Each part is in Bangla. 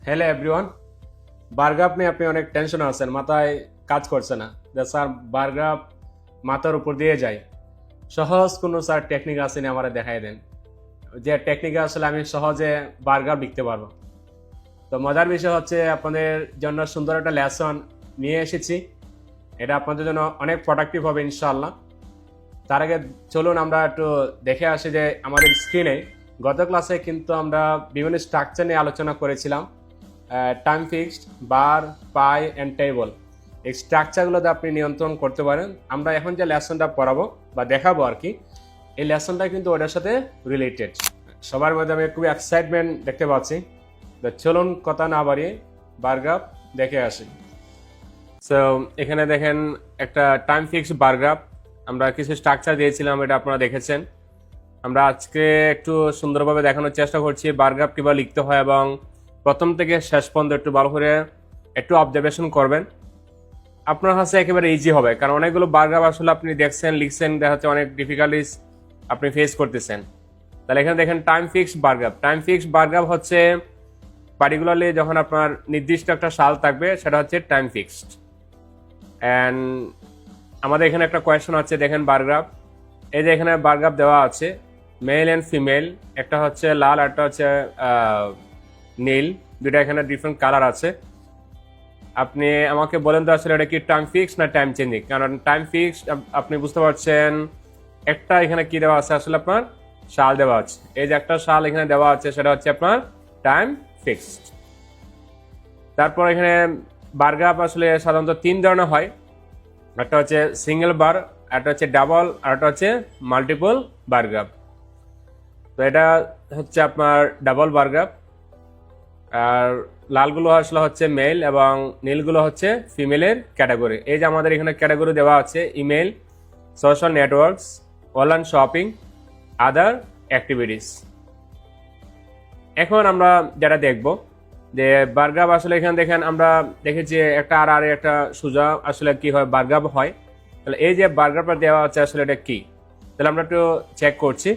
হ্যালো এভরিওয়ান বারগাপ নিয়ে আপনি অনেক টেনশন আছেন মাথায় কাজ করছে না যে স্যার বারগাপ মাথার উপর দিয়ে যায় সহজ কোনো স্যার টেকনিক আছে না আমার দেখাই দেন যে টেকনিক আসলে আমি সহজে বারগাপ লিখতে পারব তো মজার বিষয় হচ্ছে আপনাদের জন্য সুন্দর একটা লেসন নিয়ে এসেছি এটা আপনাদের জন্য অনেক প্রোডাক্টিভ হবে ইনশাল্লাহ তার আগে চলুন আমরা একটু দেখে আসি যে আমাদের স্ক্রিনে গত ক্লাসে কিন্তু আমরা বিভিন্ন স্ট্রাকচার নিয়ে আলোচনা করেছিলাম time fixed bar pie and table এই স্ট্রাকচারগুলোতে আপনি নিয়ন্ত্রণ করতে পারেন। আমরা এখন যে লেসনটা পড়াবো বা দেখাবো আর কি, এই লেসনটা কিন্তু ওটার সাথে রিলেটেড সবার মধ্যে আমি খুবই এক্সাইটমেন্ট দেখতে পাচ্ছি। তো চলুন কথা না বাড়িয়ে বারগ্রাফ দেখে আসি। সো এখানে দেখেন একটা টাইম ফিক্সড বারগ্রাফ আমরা কিছু স্ট্রাকচার দিয়েছিলাম, এটা আপনারা দেখেছেন। আমরা আজকে একটু সুন্দরভাবে দেখানোর চেষ্টা করছি বারগ্রাফ কীভাবে লিখতে হয় এবং প্রথম থেকে শেষ পর্যন্ত একটু ভালো করে একটু অবজারভেশন করবেন। আপনার কাছে একেবারে ইজি হবে, কারণ অনেকগুলো বারগ্রাফ আসলে আপনি দেখছেন, লিখছেন, দেখা যাচ্ছে অনেক ডিফিকাল্টিস আপনি ফেস করতেছেন। তাহলে এখানে দেখেন time fixed bar graph time fixed bar graph হচ্ছে পার্টিকুলারলি যখন আপনার নির্দিষ্ট একটা সাল থাকবে, সেটা হচ্ছে টাইম ফিক্সড অ্যান্ড আমাদের এখানে একটা কোয়েশন আছে, দেখেন বারগ্রাফ এই যে এখানে বারগ্রাফ দেওয়া আছে মেল অ্যান্ড ফিমেল একটা হচ্ছে লাল একটা হচ্ছে নীল দুটা এখানে ডিফারেন্ট কালার আছে। আপনি আমাকে বলেন তো আসলে এটা কি টাইম ফিক্স না টাইম চেঞ্জিং কারণ টাইম ফিক্স আপনি বুঝতে পারছেন, একটা এখানে কি দেওয়া আছে আসলে আপনার? শাল দেওয়া আছে। এই যে একটা শাল এখানে দেওয়া আছে, সেটা হচ্ছে আপনার টাইম ফিক্সড তারপর এখানে বারগ্রাফ আসলে সাধারণত তিন ধরনের হয়। একটা হচ্ছে সিঙ্গেল বার একটা হচ্ছে ডাবল আর একটা হচ্ছে মাল্টিপল বারগ্রাফ তো এটা হচ্ছে আপনার ডাবল বারগ্রাফ আর লালগুলো আসলে হচ্ছে মেল এবং নীলগুলো হচ্ছে ফিমেলের ক্যাটাগরি এই যে আমাদের এখানে ক্যাটাগরি দেওয়া আছে email social networks online shopping other activities এখন আমরা যেটা দেখব, যে বার্গাব আসলে এখানে দেখেন, আমরা দেখেছি একটা আর আর একটা সোজা আসলে কি হয় বার্গাব হয়। তাহলে এই যে বার্গারটা দেওয়া আছে আসলে এটা কি? তাহলে আমরা একটু চেক করছি।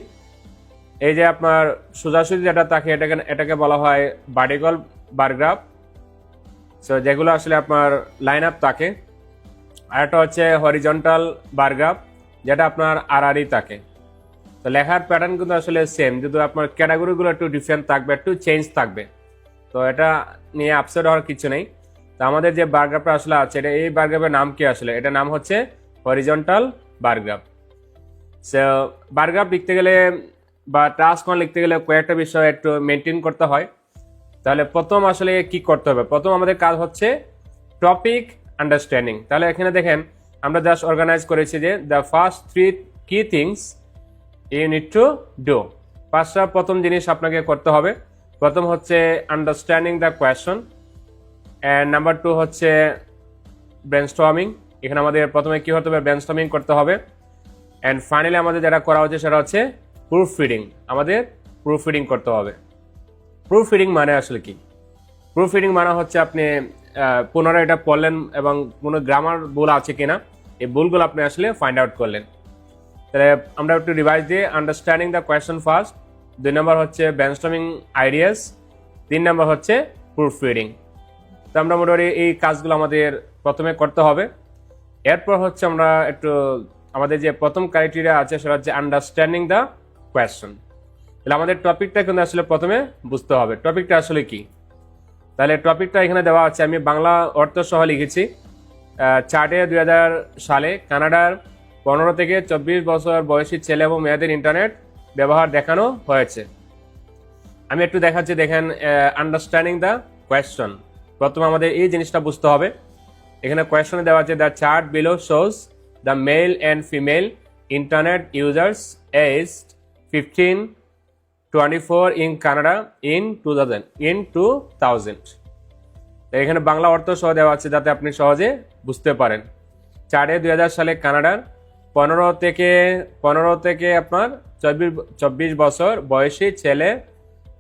এই যে আপনার সোজাসুজি যেটা থাকে এটাকে এটাকে বলা হয় ভার্টিক্যাল বারগ্রাফ সো যেগুলো আসলে আপনার লাইন আপ থাকে আর একটা হচ্ছে হরিজন্টাল বারগ্রাফ যেটা আপনার আর আড়াআড়ি থাকে তো লেখার প্যাটার্ন কিন্তু আসলে সেম কিন্তু আপনার ক্যাটাগরিগুলো একটু ডিফারেন্ট থাকবে, একটু চেঞ্জ থাকবে। তো এটা নিয়ে আপসেট হওয়ার কিছু নেই। তো আমাদের যে বারগ্রাফটা আসলে আছে, এটা এই বারগ্রাফের নাম কি আসলে? এটা নাম হচ্ছে হরিজন্টাল বারগ্রাফ সো বারগ্রাফ লিখতে গেলে বা টাস্ক ওয়ান লিখতে গেলে কয়েকটা বিষয় একটু মেনটেন করতে হয়। তাহলে প্রথম আসলে কি করতে হবে? প্রথম আমাদের কাজ হচ্ছে টপিক আন্ডারস্ট্যান্ডিং তাহলে এখানে দেখেন, আমরা জাস্ট অর্গানাইজ করেছি যে the first three key things you need to do পাঁচটা প্রথম জিনিস আপনাকে করতে হবে। প্রথম হচ্ছে understanding the question and number two হচ্ছে ব্রেনস্টর্মিং এখানে আমাদের প্রথমে কি হতে হবে? ব্রেনস্টর্মিং করতে হবে। অ্যান্ড ফাইনালি আমাদের যেটা করা হচ্ছে সেটা হচ্ছে প্রুফ ফিডিং আমাদের প্রুফ ফিডিং করতে হবে। প্রুফ ফিডিং মানে আসলে কি? প্রুফ ফিডিং মানে হচ্ছে আপনি পুনরায় এটা পড়লেন এবং কোনো গ্রামার ভুল আছে কিনা, এই ভুলগুলো আপনি আসলে ফাইন্ড আউট করলেন। তাহলে আমরা একটু রিভাইজ দিয়ে আন্ডারস্ট্যান্ডিং দ্য কোয়েশন ফার্স্ট দুই নম্বর হচ্ছে ব্যানস্টমিং আইডিয়াস তিন নম্বর হচ্ছে প্রুফ ফিডিং তো আমরা মোটামুটি এই কাজগুলো আমাদের প্রথমে করতে হবে। এরপর হচ্ছে আমরা একটু আমাদের যে প্রথম ক্রাইটেরিয়া আছে সেটা হচ্ছে আন্ডারস্ট্যান্ডিং দ্য কোয়েশ্চন তাহলে আমাদের টপিকটা কিন্তু আসলে প্রথমে বুঝতে হবে। টপিকটা আসলে কি? তাহলে টপিকটা এখানে দেওয়া আছে, আমি বাংলা অর্থ সহ লিখেছি চার্টে দুই হাজার সালে কানাডার পনেরো থেকে চব্বিশ বছর বয়সী ছেলে এবং মেয়েদের ইন্টারনেট ব্যবহার দেখানো হয়েছে। আমি একটু দেখাচ্ছি, দেখেন আন্ডারস্ট্যান্ডিং দ্য কোয়েশ্চন প্রথমে আমাদের এই জিনিসটা বুঝতে হবে। এখানে কোয়েশ্চনে দেওয়া আছে the chart below shows the male and female internet users aged 15 24 in Canada, in 2000 in 2000 এখানে বাংলা অর্থ সহ দেওয়া আছে যাতে আপনি সহজে বুঝতে পারেন। চারে 2000 সালে কানাডার পনেরো থেকে পনেরো থেকে আপনার চব্বিশ চব্বিশ বছর বয়সী ছেলে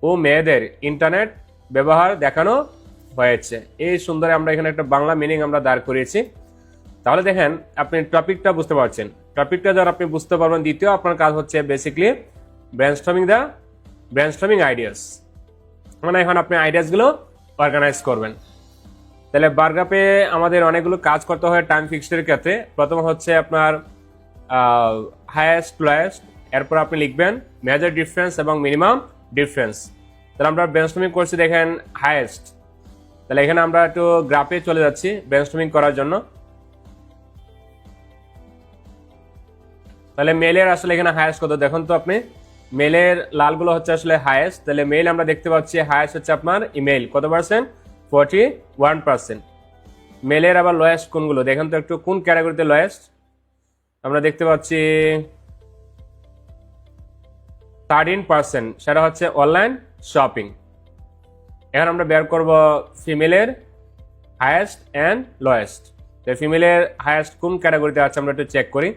ও মেয়েদের ইন্টারনেট ব্যবহার দেখানো হয়েছে। এই সুন্দরে আমরা এখানে একটা বাংলা মিনিং আমরা দাঁড় করিয়েছি। তাহলে দেখেন, আপনি টপিকটা বুঝতে পারছেন। টপিকটা যখন আপনি বুঝতে পারবেন, দ্বিতীয় আপনার কাজ হচ্ছে basically brainstorming the brainstorming ideas মানে এখন আপনি আইডিয়াসগুলো অর্গানাইজ করবেন। তাহলে বারগ্রাফে আমাদের অনেকগুলো কাজ করতে হয় টাইম ফিক্সডের ক্ষেত্রে। প্রথম হচ্ছে আপনার হায়েস্ট লোয়েস্ট এরপর আপনি লিখবেন মেজর ডিফারেন্স এবং মিনিমাম ডিফারেন্স তাহলে আমরা ব্রেনস্টমিং করছি, দেখেন হায়েস্ট তাহলে এখানে আমরা একটু গ্রাফে চলে যাচ্ছি ব্রেনস্টমিং করার জন্য। তাহলে মেলের আসলে এখানে হায়েস্ট কত, দেখুন তো আপনি। মেলের লালগুলো হচ্ছে আসলে হায়েস্ট তাহলে মেল আমরা দেখতে পাচ্ছি হায়েস্ট হচ্ছে আপনার ইমেল কত পার্সেন্ট ফোরটি ওয়ান পার্সেন্ট মেলের আবার লয়েস্ট কোনগুলো? দেখেন তো একটু কোন ক্যাটাগরিতে লয়েস্ট আমরা দেখতে পাচ্ছি থার্টিন পার্সেন্ট সেটা হচ্ছে অনলাইন শপিং এখন আমরা বের করব ফিমেলের হায়েস্ট অ্যান্ড লয়েস্ট তো ফিমেলের হায়েস্ট কোন ক্যাটাগরিতে আছে? আমরা একটু চেক করি।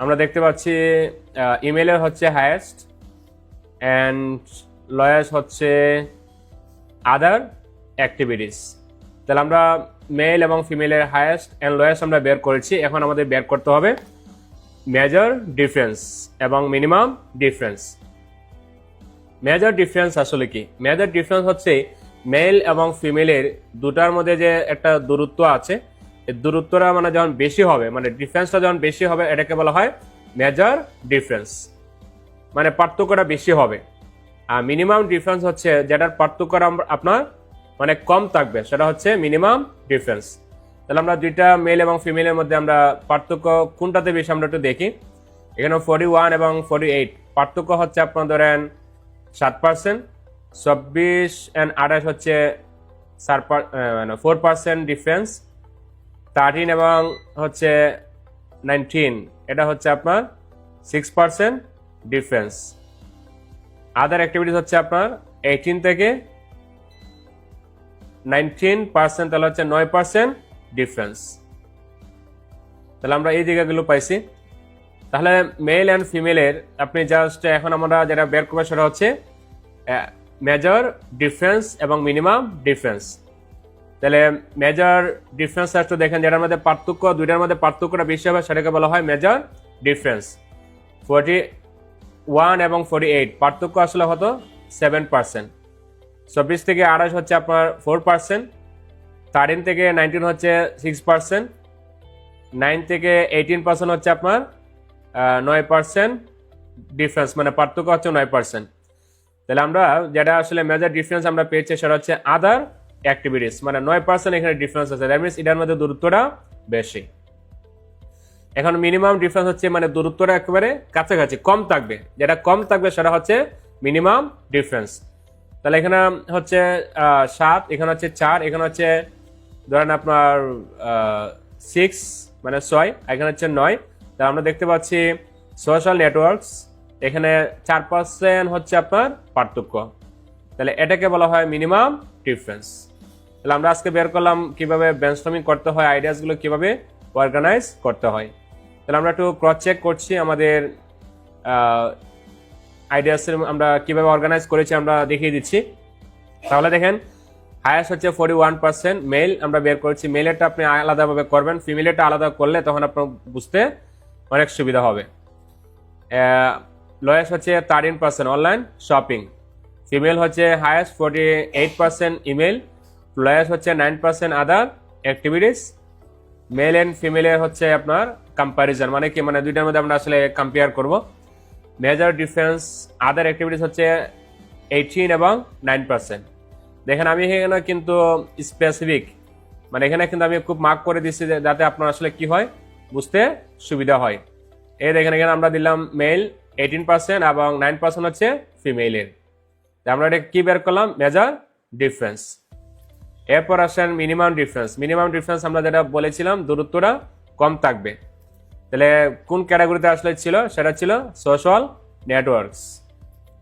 আমরা দেখতে পাচ্ছি ইমেলের হচ্ছে হায়েস্ট অ্যান্ড লয়েস্ট হচ্ছে আদার অ্যাক্টিভিটিস তাহলে আমরা মেল এবং ফিমেলের হায়েস্ট অ্যান্ড লয়েস্ট আমরা বের করেছি। এখন আমাদের বের করতে হবে মেজর ডিফারেন্স এবং মিনিমাম ডিফারেন্স মেজর ডিফারেন্স আসলে কি? মেজর ডিফারেন্স হচ্ছে মেল এবং ফিমেলের দুটার মধ্যে যে একটা দূরত্ব আছে এই দূরত্বটা মানে যখন বেশি হবে মানে ডিফারেন্সটা যখন বেশি হবে, এটাকে বলা হয় মেজর ডিফারেন্স মানে পার্থক্যটা বেশি হবে। আর মিনিমাম ডিফারেন্স হচ্ছে যেটার পার্থক্যটা আপনার মানে কম থাকবে, সেটা হচ্ছে মিনিমাম ডিফারেন্স তাহলে আমরা দুইটা মেল এবং ফিমেলের মধ্যে আমরা পার্থক্য কোনটাতে বেশি আমরা একটু দেখি। এখানে ফর্টি ওয়ান এবং ফর্টি এইট পার্থক্য হচ্ছে আপনার ধরেন সাত পার্সেন্ট চব্বিশ অ্যান্ড আঠাশ হচ্ছে ফোর পার্সেন্ট ডিফারেন্স থার্টিন এবং হচ্ছে নাইনটিন এটা হচ্ছে আপনার six percent difference other activities হচ্ছে আপনার এইটিন থেকে নাইনটিন পার্সেন্ট তাহলে হচ্ছে নয় পার্সেন্ট ডিফারেন্স তাহলে আমরা এই জায়গাগুলো পাইছি। তাহলে মেল অ্যান্ড ফিমেলের আপনি জাস্ট এখন আমরা যেটা বের করব সেটা হচ্ছে মেজর ডিফারেন্স এবং মিনিমাম ডিফারেন্স তাহলে মেজর ডিফারেন্স একটু দেখেন, যেটার মধ্যে পার্থক্য, দুইটার মধ্যে পার্থক্যটা বেশি হবে সেটাকে বলা হয় মেজর ডিফারেন্স ফোরটি ওয়ান এবং ফোরটি এইট পার্থক্য আসলে হতো সেভেন পার্সেন্ট চব্বিশ থেকে আঠাশ হচ্ছে আপনার ফোর পার্সেন্ট থার্টিন থেকে নাইনটিন হচ্ছে সিক্স পার্সেন্ট নাইন থেকে এইটিন পার্সেন্ট হচ্ছে আপনার নয় পার্সেন্ট ডিফারেন্স মানে পার্থক্য হচ্ছে নয় পার্সেন্ট তাহলে আমরা যেটা আসলে মেজর ডিফারেন্স আমরা পেয়েছি সেটা হচ্ছে আদার অ্যাক্টিভিটিস মানে নয় পার্সেন্ট এখানে ডিফারেন্স আছে। দ্যাট মিনস এটার মধ্যে দূরত্বটা বেশি। এখন মিনিমাম ডিফারেন্স হচ্ছে মানে দূরত্বটা একেবারে কাছাকাছি, কম থাকবে। যেটা কম থাকবে সেটা হচ্ছে মিনিমাম ডিফারেন্স তাহলে এখানে হচ্ছে সাত, এখানে হচ্ছে চার, এখানে হচ্ছে ধরেন আপনার সিক্স মানে ছয় এখানে হচ্ছে নয়। তা আমরা দেখতে পাচ্ছি সোশ্যাল নেটওয়ার্কস এখানে চার পার্সেন্ট হচ্ছে আপনার পার্থক্য। তাহলে এটাকে বলা হয় মিনিমাম ডিফারেন্স তাহলে আমরা আজকে বের করলাম কীভাবে ব্রেনস্টর্মিং করতে হয় আইডিয়াসগুলো কীভাবে অর্গানাইজ করতে হয়। তাহলে আমরা একটু ক্রস চেক করছি আমাদের আইডিয়াসের আমরা কীভাবে অর্গানাইজ করেছি আমরা দেখিয়ে দিচ্ছি। তাহলে দেখেন হায়েস্ট হচ্ছে ফোর্টি ওয়ান পার্সেন্ট মেল আমরা বের করেছি। মেলেরটা আপনি আলাদাভাবে করবেন ফিমেলেরটা আলাদা করলে তখন আপনার বুঝতে অনেক সুবিধা হবে। লোয়েস্ট হচ্ছে thirteen percent online shopping female হচ্ছে highest forty eight percent email lowest হচ্ছে nine percent other activities, male and ফিমেলের হচ্ছে আপনার কম্প্যারিজন মানে কি মানে দুইটার মধ্যে আমরা আসলে কম্পেয়ার করব। মেজর ডিফারেন্স আদার অ্যাক্টিভিটিস হচ্ছে এইটিন এবং নাইন পার্সেন্ট দেখেন, আমি এখানে কিন্তু স্পেসিফিক মানে এখানে কিন্তু আমি খুব মার্ক করে দিচ্ছি যাতে আপনার আসলে কি হয়, বুঝতে সুবিধা হয়। এই দেখেন, এখানে আমরা দিলাম মেল এইটিন পার্সেন্ট এবং নাইন পার্সেন্ট হচ্ছে ফিমেলের আমরা এটা কি বের করলাম? মেজর ডিফারেন্স এরপর আসেন মিনিমাম ডিফারেন্স মিনিমাম ডিফারেন্স আমরা যেটা বলেছিলাম, দূরত্বটা কম থাকবে। তাহলে কোন ক্যাটাগরিতে আসলে ছিল? সেটা ছিল সোশ্যাল নেটওয়ার্কস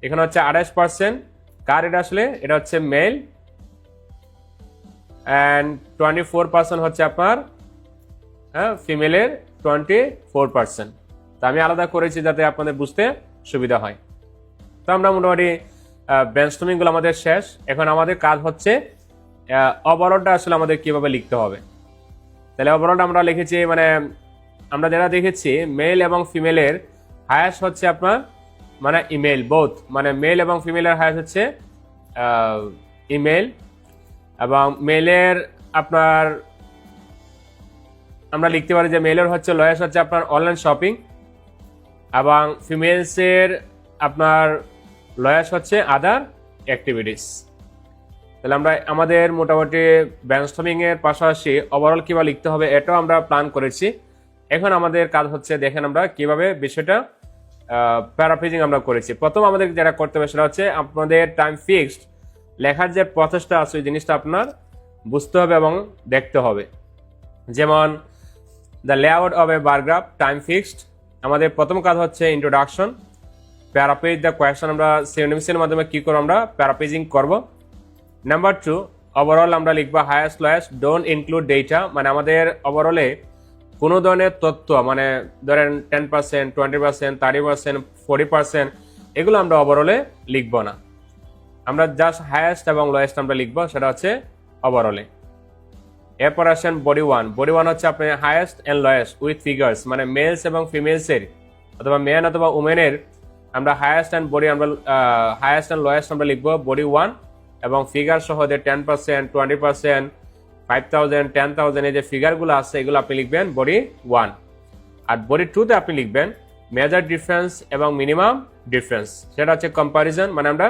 এখানে হচ্ছে আঠাশ পার্সেন্ট কার এটা আসলে? এটা হচ্ছে male and twenty four percent হচ্ছে আপনার হ্যাঁ ফিমেলের টোয়েন্টি ফোর পার্সেন্ট তা আমি আলাদা করেছি যাতে আপনাদের বুঝতে সুবিধা হয়। তো আমরা মোটামুটি ব্রেনস্টমিংগুলো আমাদের শেষ। এখন আমাদের কাজ হচ্ছে ওভারঅলটা আসলে আমাদের কীভাবে লিখতে হবে? তাহলে ওভারঅলটা আমরা লিখেছি মানে আমরা যারা দেখেছি মেল এবং ফিমেলের হায়াস হচ্ছে আপনার মানে ইমেল বোথ মানে মেল এবং ফিমেলের হায়াস হচ্ছে ইমেল এবং মেলের আপনার, আমরা লিখতে পারি যে মেলের হচ্ছে লয়েস হচ্ছে আপনার অনলাইন শপিং এবং ফিমেলসের আপনার লয়াস হচ্ছে আদার অ্যাক্টিভিটিস তাহলে আমরা আমাদের মোটামুটি ব্যানস্টমিং এর পাশাপাশি ওভারঅল কীভাবে লিখতে হবে এটাও আমরা প্ল্যান করেছি। এখন আমাদের কাজ হচ্ছে দেখেন আমরা কীভাবে বিষয়টা প্যারাফ্রেজিং আমরা করেছি। প্রথম আমাদের যেটা করতে হবে সেটা হচ্ছে আপনাদের টাইম ফিক্সড লেখার যে প্রসেসটা আছে, ওই জিনিসটা আপনার বুঝতে হবে এবং দেখতে হবে। যেমন the layout of a bar graph time fixed আমাদের প্রথম কাজ হচ্ছে ইন্ট্রোডাকশন প্যারাপেজ দ্য কোয়েশন আমরা সিনোনিমসের মাধ্যমে কী করব আমরা? প্যারাপেজিং করব। নাম্বার টু ওভারঅল আমরা লিখব highest lowest don't include data মানে আমাদের ওভারঅলে কোনো ধরনের তথ্য মানে ধরেন ten percent twenty percent thirty percent forty percent এগুলো আমরা ওভারঅলে লিখব না। আমরা জাস্ট হায়েস্ট এবং লোয়েস্ট আমরা লিখব, সেটা হচ্ছে ওভারঅলে এরপর আসেন বডি ওয়ান বডি ওয়ান হচ্ছে আপনি highest and lowest with figures মানে মেলস এবং ফিমেলসের অথবা মেন অথবা উমেনের আমরা হায়েস্ট অ্যান্ড বডি আমরা হায়েস্ট অ্যান্ড লোয়েস্ট আমরা লিখব বডি ওয়ান এবং ফিগার সহ যে ten percent twenty percent five thousand ten thousand এই যে ফিগারগুলো আছে, এগুলো আপনি লিখবেন বডি ওয়ান আর বডি টুতে আপনি লিখবেন মেজার ডিফারেন্স এবং মিনিমাম ডিফারেন্স সেটা হচ্ছে কম্পারিজন মানে আমরা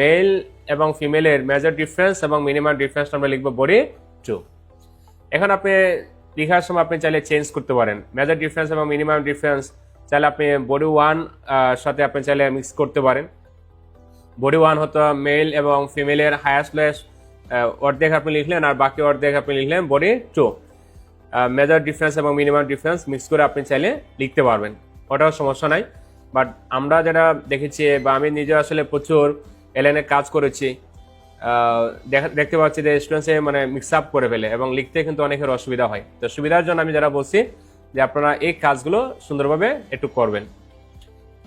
মেল এবং ফিমেলের মেজার ডিফারেন্স এবং মিনিমাম ডিফারেন্স আমরা লিখব বডি টু এখন আপনি লেখার সময় আপনি চাইলে চেঞ্জ করতে পারেন। মেজার ডিফারেন্স এবং মিনিমাম ডিফারেন্স চাইলে আপনি বডি ওয়ান সাথে আপনি চাইলে মিক্স করতে পারেন। বডি ওয়ান হতো মেল এবং ফিমেলের হায়াস্ট লেস অর্ধেক আপনি লিখলেন আর বাকি অর্ধেক আপনি লিখলেন বডি টু মেজর ডিফারেন্স এবং মিনিমাম ডিফারেন্স মিক্স করে আপনি চাইলে লিখতে পারবেন। ওটাও সমস্যা নাই। বাট আমরা যেটা দেখেছি বা আমি নিজে আসলে প্রচুর এলএনে কাজ করেছি দেখতে পাচ্ছি যে স্টুডেন্টসে মানে মিক্স আপ করে ফেলে এবং লিখতে কিন্তু অনেকের অসুবিধা হয়। তো সুবিধার জন্য আমি যারা বলছি যে আপনারা এই কাজগুলো সুন্দরভাবে একটু করবেন।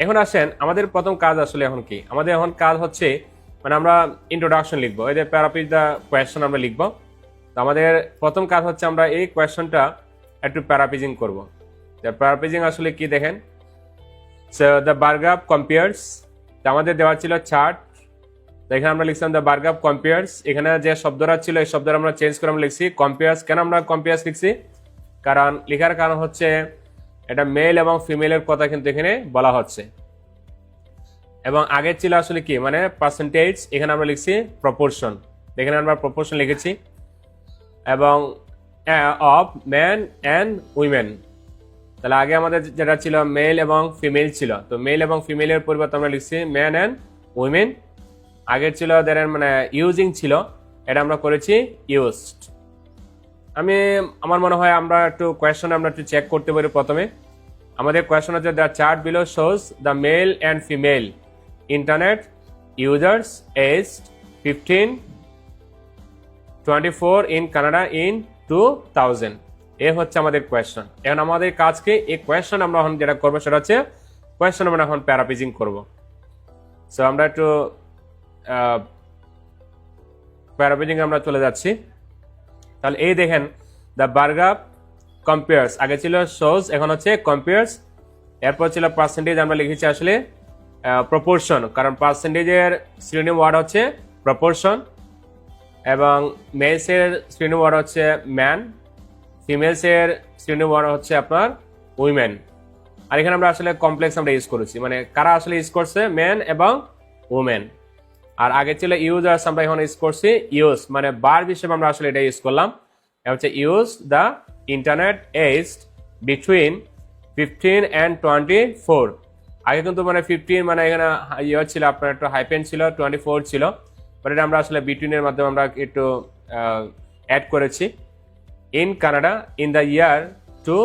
এখন আসেন, আমাদের প্রথম কাজ আসলে এখন কি? আমাদের এখন কাজ হচ্ছে মানে আমরা ইন্ট্রোডাকশন লিখব। এই যে প্যারাপিজ দ্য কোয়েশন আমরা লিখব। তো আমাদের প্রথম কাজ হচ্ছে আমরা এই কোয়েশনটা একটু প্যারাপিজিং করব। প্যারাপিজিং আসলে কি দেখেন? দ্য বারগ্রাফ কম্পেয়ার্স আমাদের দেওয়া ছিল চার্ট এখানে আমরা লিখছিলাম দ্য বারগ্রাফ কম্পেয়ার্স এখানে যে শব্দটা ছিল, এই শব্দটা আমরা চেঞ্জ করে আমরা লিখছি। কম্পেয়ার্স কেন আমরা কম্পেয়ার্স লিখছি? কারণ, লেখার কারণ হচ্ছে এটা মেল এবং ফিমেলের কথা কিন্তু এখানে বলা হচ্ছে। এবং আগের ছিল আসলে কি? মানে পার্সেন্টেজ এখানে আমরা লিখছি প্রপোর্শন এখানে আমরা প্রপোর্শন লিখেছি। এবং অফ ম্যান অ্যান্ড উইমেন তাহলে আগে আমাদের যেটা ছিল মেল এবং ফিমেল ছিল। তো মেল এবং ফিমেলের পরিবর্তে আমরা লিখছি ম্যান অ্যান্ড উইমেন আগের ছিল যারা মানে ইউজিং ছিল। এটা আমরা করেছি ইউজড আমি, আমার মনে হয় আমরা একটু কোয়েশন আমরা একটু চেক করতে পারি প্রথমে। আমাদের কোয়েশন হচ্ছে the chart below shows the male and female internet users age fifteen twenty four in Canada in two thousand এ হচ্ছে আমাদের কোয়েশন এখন আমাদের কাজকে এই কোয়েশন আমরা এখন যেটা করব সেটা হচ্ছে কোয়েশন আমরা এখন প্যারাপিজিং করব। সো আমরা একটু প্যারাপিজিং আমরা চলে যাচ্ছি। তাহলে এই দেখেন দ্য বার্গাপ কম্পেয়ার্স আগে ছিল শোজ এখন হচ্ছে কম্পেয়ার্স এরপর ছিল পার্সেন্টেজ আমরা লিখেছি আসলে প্রপোর্শন কারণ পার্সেন্টেজের শ্রেণি ওয়ার্ড হচ্ছে প্রপোর্শন এবং মেলসের শ্রেণি ওয়ার্ড হচ্ছে ম্যান ফিমেলসের শ্রেণি ওয়ার্ড হচ্ছে আপনার উইমেন আর এখানে আমরা আসলে কমপ্লেক্স আমরা ইউজ করেছি মানে কারা আসলে ইউজ করছে মেন এবং উমেন আর আগে ছিল ইউজার্স আমরা এখন ইউজ করছি ইউজ মানে বার হিসেবে আমরা আসলে এটা ইউজ করলাম। হচ্ছে use the internet age between fifteen and twenty four আগে কিন্তু মানে ফিফটিন মানে এখানে ইয়ে ছিল, আপনার একটু হাইপেন ছিল টোয়েন্টি ফোর ছিল। বাট এটা আমরা আসলে বিটুইনের মাধ্যমে আমরা একটু অ্যাড করেছি। In Canada in the year two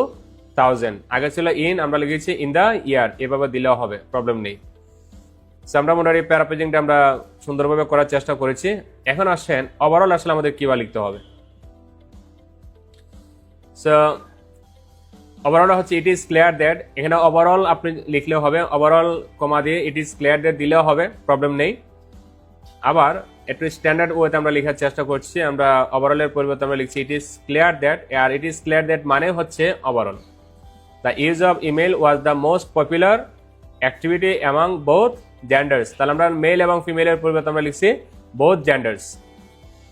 thousand আগে ছিল ইন আমরা লিখেছি ইন দ্য ইয়ার এভাবে দিলেও হবে প্রবলেম নেই। আমরা মোটামুটি প্যারাপেজিংটা আমরা সুন্দরভাবে করার চেষ্টা করেছি। এখন আসেন ওভারঅল আসলে আমাদের কিবা লিখতে হবে। সো ওভারঅল হচ্ছে ইট ইজ ক্লিয়ার দ্যাট এখানে ওভারঅল আপনি লিখলেও হবে ওভারঅল কমা দিয়ে ইট ইজ ক্লিয়ার দ্যাট দিলেও হবে প্রবলেম নেই। আবার, একটু স্ট্যান্ডার্ড ওয়েতে আমরা লেখার চেষ্টা করছি, আমরা ওভারঅলের পরিবর্তে আমরা লিখছি ইট ইজ ক্লিয়ার দ্যাট আর ইট ইজ ক্লিয়ার দ্যাট মানে হচ্ছে overall the use of email was the most popular activity among both genders তাহলে আমরা মেল এবং ফিমেলের পরিবর্তে আমরা লিখছি বোথ জেন্ডার্স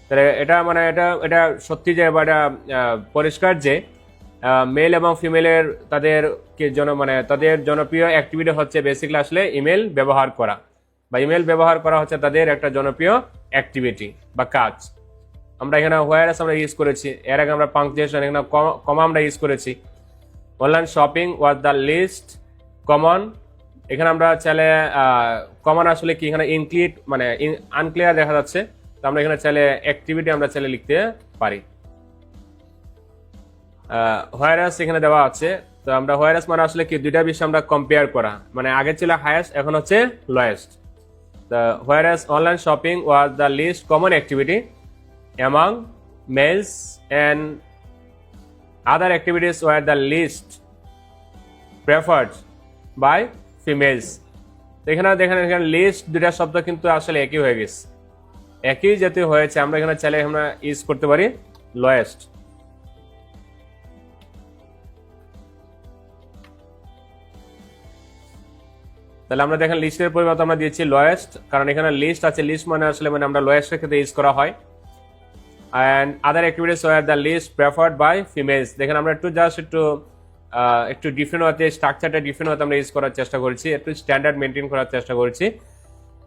তাহলে এটা মানে এটা এটা সত্যি যে বা এটা পরিষ্কার যে মেল এবং ফিমেলের তাদের জন মানে তাদের জনপ্রিয় অ্যাক্টিভিটি হচ্ছে বেসিক্যালি আসলে ইমেল ব্যবহার করা। বা ইমেল ব্যবহার করা হচ্ছে তাদের একটা জনপ্রিয় অ্যাক্টিভিটি বা কাজ। আমরা এখানে হোয়ারাস আমরা ইউজ করেছি। এর আগে আমরা পাংচুয়েশন এখানে কমা আমরা ইউজ করেছি। Online shopping was the least common এখানে আমরা চাইলে কমন আসলে কি, এখানে ইনক্লিড মানে আনক্লিয়ার দেখা যাচ্ছে। তো আমরা এখানে চাইলে অ্যাক্টিভিটি আমরা চাইলে লিখতে পারি। হোয়ারাস এখানে দেওয়া আছে, তো আমরা হোয়ারাস মানে আসলে কি, দুইটা বিষয় আমরা কম্পেয়ার করা। মানে আগে ছিল হায়েস্ট এখন হচ্ছে lowest The whereas online shopping was the least common activity among males and other activities were the least preferred by তো এখানে দেখেন, এখানে লিস্ট দুটা শব্দ কিন্তু আসলে একই হয়ে গেছে। একই জাতীয় হয়েছে, আমরা এখানে চাইলে আমরা ইউজ করতে পারি লোয়েস্ট তাহলে আমরা দেখেন লিস্টের পরিবর্তে আমরা দিয়েছি লোয়েস্ট কারণ এখানে লিস্ট আছে লিস্ট মানে আসলে মানে আমরা লোয়েস্টের ক্ষেত্রে ইউজ করা হয়। And other activities were the least preferred by females দেখেন আমরা একটু জাস্ট একটু একটু ডিফারেন্ট হতে স্ট্রাকচারটা ডিফারেন্ট হতে আমরা ইউজ করার চেষ্টা করছি, একটু স্ট্যান্ডার্ড মেনটেন করার চেষ্টা করছি।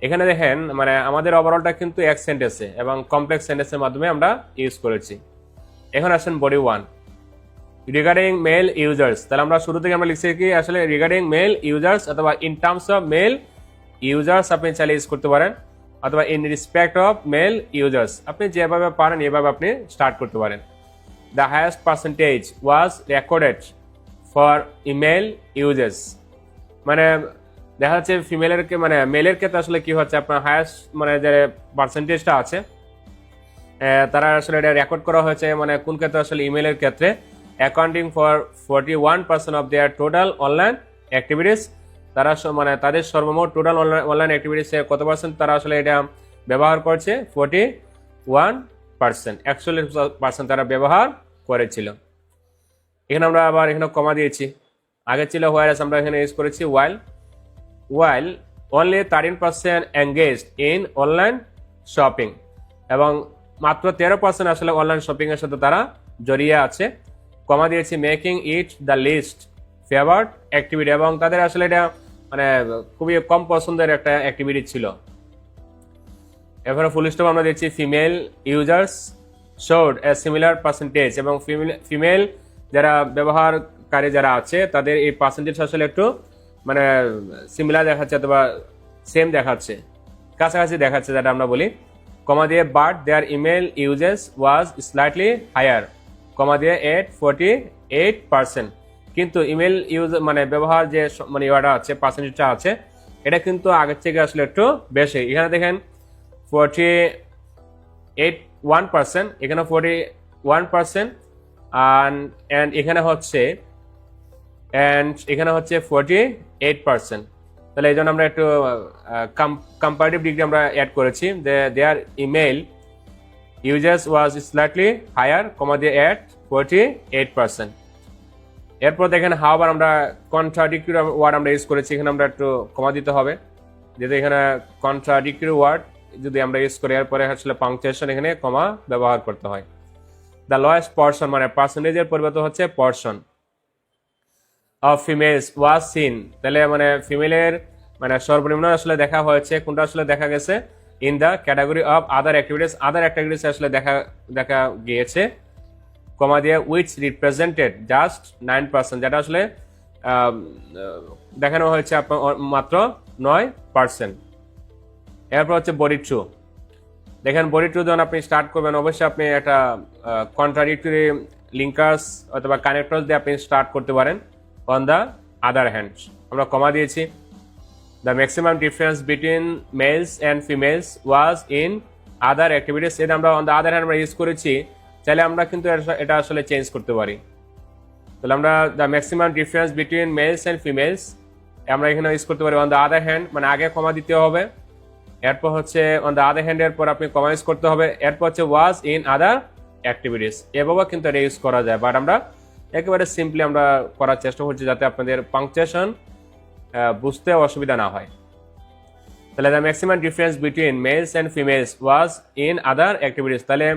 এখানে দেখেন মানে আমাদের ওভারঅলটা কিন্তু এক সেন্টেন্সে এবং কমপ্লেক্স সেন্টেন্সের মাধ্যমে আমরা ইউজ করেছি। এখন আসেন body one regarding male users তাহলে আমরা শুরু থেকে আমরা লিখছি কি, আসলে রিগার্ডিং মেল ইউজার্স অথবা in terms of male users আপনি চাইলে ইউজ করতে পারেন, অথবা in respect of male users আপনি যেভাবে পারেন, এভাবে আপনি স্টার্ট করতে পারেন। The highest percentage was recorded for email uses মানে দেখা যাচ্ছে ফিমেলেরকে মানে মেলের ক্ষেত্রে আসলে কি হচ্ছে, আপনার হায়েস্ট মানে যে পার্সেন্টেজটা আছে তারা আসলে এটা রেকর্ড করা হয়েছে মানে কোন ক্ষেত্রে আসলে ইমেলের ক্ষেত্রে accounting for forty one percent of their total online activities তারা মানে তাদের সর্বমোট টোটাল অনলাইন অ্যাক্টিভিটিসে কত পার্সেন্ট তারা আসলে এটা ব্যবহার করছে ফোরটি ওয়ান পার্সেন্ট একচল্লিশ পার্সেন্ট তারা ব্যবহার করেছিল। এখানে আমরা আবার এখানে কমা দিয়েছি। আগে ছিল হোয়ারাস আমরা এখানে ইউজ করেছি while while only 13% engaged in online shopping এবং মাত্র তেরো পার্সেন্ট আসলে অনলাইন শপিং এর সাথে তারা জড়িয়ে আছে। কমা দিয়েছি making it the least favoured activity এবং তাদের আসলে এটা মানে খুবই কম পছন্দের একটা অ্যাক্টিভিটি ছিল। এরপরে ফুল স্টপ আমরা দেখছি female users showed a similar percentage এবং ফিমেল যারা ব্যবহারকারী যারা আছে, তাদের এই পার্সেন্টেজ আসলে একটু মানে সিমিলার দেখাচ্ছে অথবা সেম দেখাচ্ছে, কাছাকাছি দেখাচ্ছে যেটা আমরা বলি। কমা দিয়ে but their email uses was slightly higher, comma দিয়ে এট ফোরটি এইট পার্সেন্ট। কিন্তু ইমেল ইউজ মানে ব্যবহার যে মানে ইয়েটা আছে পার্সেন্টেজটা আছে, এটা কিন্তু আগের থেকে আসলে একটু বেশি। এখানে দেখেন, ফোরটি এইট ওয়ান পার্সেন্ট, এখানে ফোরটি ওয়ান পার্সেন্ট অ্যান্ড এখানে হচ্ছে অ্যান্ড এখানে হচ্ছে ফোরটি এইট পার্সেন্ট তাহলে এই জন্য আমরা একটু কম্পারেটিভ ডিগ্রি আমরা অ্যাড করেছি। Their email users was slightly higher comma দিয়ে অ্যাট ফোরটি এইট পার্সেন্ট এরপর দেখেন হাওয়ার আমরা কন্ট্রাডিক্টরি ওয়ার্ড আমরা ইউজ করেছি, এখানে আমরা একটু কমা দিতে হবে। যেহেতু এখানে কন্ট্রাডিক্টরি ওয়ার্ড যদি আমরা ইউজ করি, এরপরে আসলে পাংচুয়েশন এখানে কমা ব্যবহার করতে হয়। দ্য লয়েস্ট পর্সন মানে পার্সেন্টেজের পরিবর্তন হচ্ছে portion of females was seen তাহলে মানে ফিমেলের মানে সর্বনিম্ন আসলে দেখা হয়েছে, কোনটা আসলে দেখা গেছে? In the category of other activities other activities আসলে দেখা দেখা গিয়েছে। কমা দিয়ে which represented just nine percent যেটা আসলে দেখানো হয়েছে মাত্র নয় পার্সেন্ট এরপর হচ্ছে বডি ট্রু দেখেন, বডি টু যখন আপনি স্টার্ট করবেন, অবশ্যই আপনি একটা কন্ট্রাডিক্টরি লিঙ্কার্স অথবা কানেক্টর দিয়ে আপনি স্টার্ট করতে পারেন অন দ্য আদার হ্যান্ড আমরা কমা দিয়েছি। The maximum difference between males and females was in other activities এটা আমরা অন দ্য আদার হ্যান্ড আমরা ইউজ করেছি। চাইলে আমরা কিন্তু এটা আসলে চেঞ্জ করতে পারি। তাহলে আমরা the maximum difference between males and females আমরা এখানে ইউজ করতে পারি। অন দ্য আদার হ্যান্ড মানে আগে কমা দিতে হবে। এরপর হচ্ছে অন দ্য আদার হ্যান্ড এরপর আপনি কমা ইউজ করতে হবে। এরপর হচ্ছে ওয়াজ ইন আদার অ্যাক্টিভিটিস এভাবে কিন্তু এটা ইউজ করা যায়। বাট আমরা একেবারে সিম্পলি আমরা করার চেষ্টা করছি যাতে আপনাদের পাংচুয়েশন বুঝতে অসুবিধা না হয়। তাহলে the maximum difference between males and females was in other activities তাহলে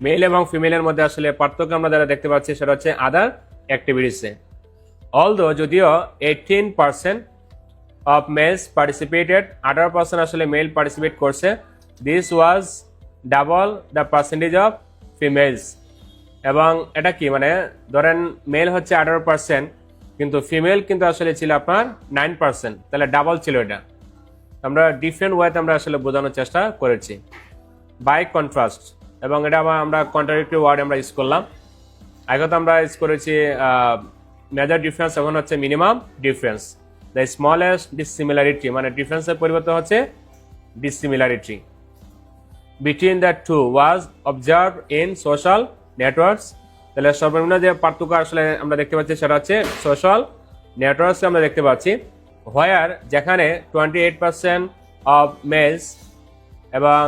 মেল এবং ফিমেলের মধ্যে আসলে পার্থক্য আমরা যারা দেখতে পাচ্ছি, সেটা হচ্ছে আদার অ্যাক্টিভিটিসে অলদো যদিও eighteen percent of males participated আঠারো পার্সেন্ট আসলে মেল পার্টিসিপেট করছে। This was double the percentage of females এবং এটা কি? মানে ধরেন মেল হচ্ছে আঠারো পার্সেন্ট কিন্তু ফিমেল কিন্তু আসলে ছিল আপনার নাইন পার্সেন্ট তাহলে ডাবল ছিল এটা। আমরা ডিফারেন্ট ওয়েতে আমরা আসলে বোঝানোর চেষ্টা করেছি। বাই কন্ট্রাস্ট এবং এটা আবার আমরা কন্ট্রাডিক্টরি ওয়ার্ড আমরা ইউজ করলাম। আগে তো আমরা ইউজ করেছি মেজর ডিফারেন্স এখন হচ্ছে minimum difference the smallest dissimilarity মানে ডিফারেন্সের পরিবর্তন হচ্ছে dissimilarity between the two was observe in social networks তাহলে সর্বনিম্ন যে পার্থক্য আসলে আমরা দেখতে পাচ্ছি সেটা হচ্ছে সোশ্যাল নেটওয়ার্কস আমরা দেখতে পাচ্ছি হোয়ার যেখানে twenty eight percent of males এবং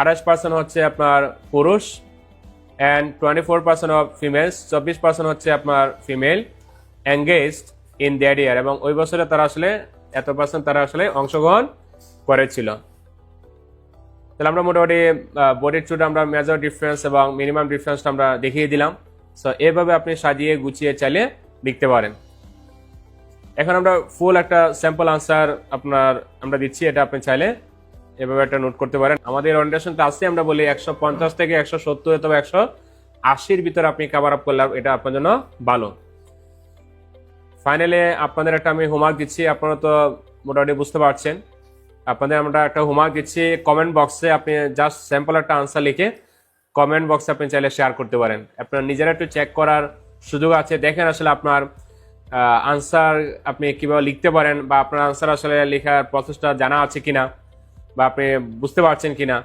আঠাশ পার্সেন্ট হচ্ছে আপনার পুরুষ and twenty four percent of females চব্বিশ পার্সেন্ট হচ্ছে আপনার female engaged in that year এবং ওই বছরে তারা আসলে, এত পার্সেন্ট তারা আসলে অংশগ্রহণ করেছিল। তাহলে আমরা মোটামুটি বডির চুট আমরা মেজর ডিফারেন্স এবং মিনিমাম ডিফারেন্সটা আমরা দেখিয়ে দিলাম। সো এভাবে আপনি সাজিয়ে, গুছিয়ে, চালিয়ে লিখতে পারেন। এখন আমরা ফুল একটা স্যাম্পল আনসার আপনার, আমরা দিচ্ছি। এটা আপনি চাইলে এভাবে একটা নোট করতে পারেন। আমাদের অরিয়েন্টেশনটা আসছে আমরা বলি একশো পঞ্চাশ থেকে একশো সত্তর অথবা একশো আশির ভিতরে আপনি কাভার আপ করলে এটা আপনার জন্য ভালো। ফাইনালি আপনাদের একটা আমি হোমওয়ার্ক দিচ্ছি, আপনারা তো মোটামুটি বুঝতে পারছেন। আপনাদের আমরা একটা হোমওয়ার্ক দিচ্ছি কমেন্ট বক্সে আপনি জাস্ট স্যাম্পল একটা আনসার লিখে কমেন্ট বক্সে আপনি চাইলে শেয়ার করতে পারেন। আপনার নিজেরা একটু চেক করার সুযোগ আছে। দেখেন আসলে আপনার আনসার আপনি কীভাবে লিখতে পারেন বা আপনার আনসার আসলে লেখার প্রসেসটা জানা আছে কিনা বা আপনি বুঝতে পারছেন কিনা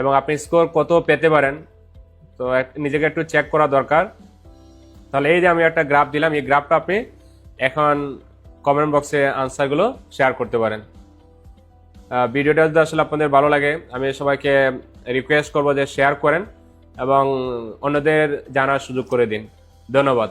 এবং আপনি স্কোর কত পেতে পারেন, তো নিজেকে একটু চেক করা দরকার। তাহলে এই যে আমি একটা গ্রাফ দিলাম, এই গ্রাফটা আপনি এখন কমেন্ট বক্সে আনসারগুলো শেয়ার করতে পারেন। ভিডিওটা যদি আসলে আপনাদের ভালো লাগে, আমি সবাইকে রিকোয়েস্ট করব যে শেয়ার করেন এবং অন্যদের জানার সুযোগ করে দিন। ধন্যবাদ।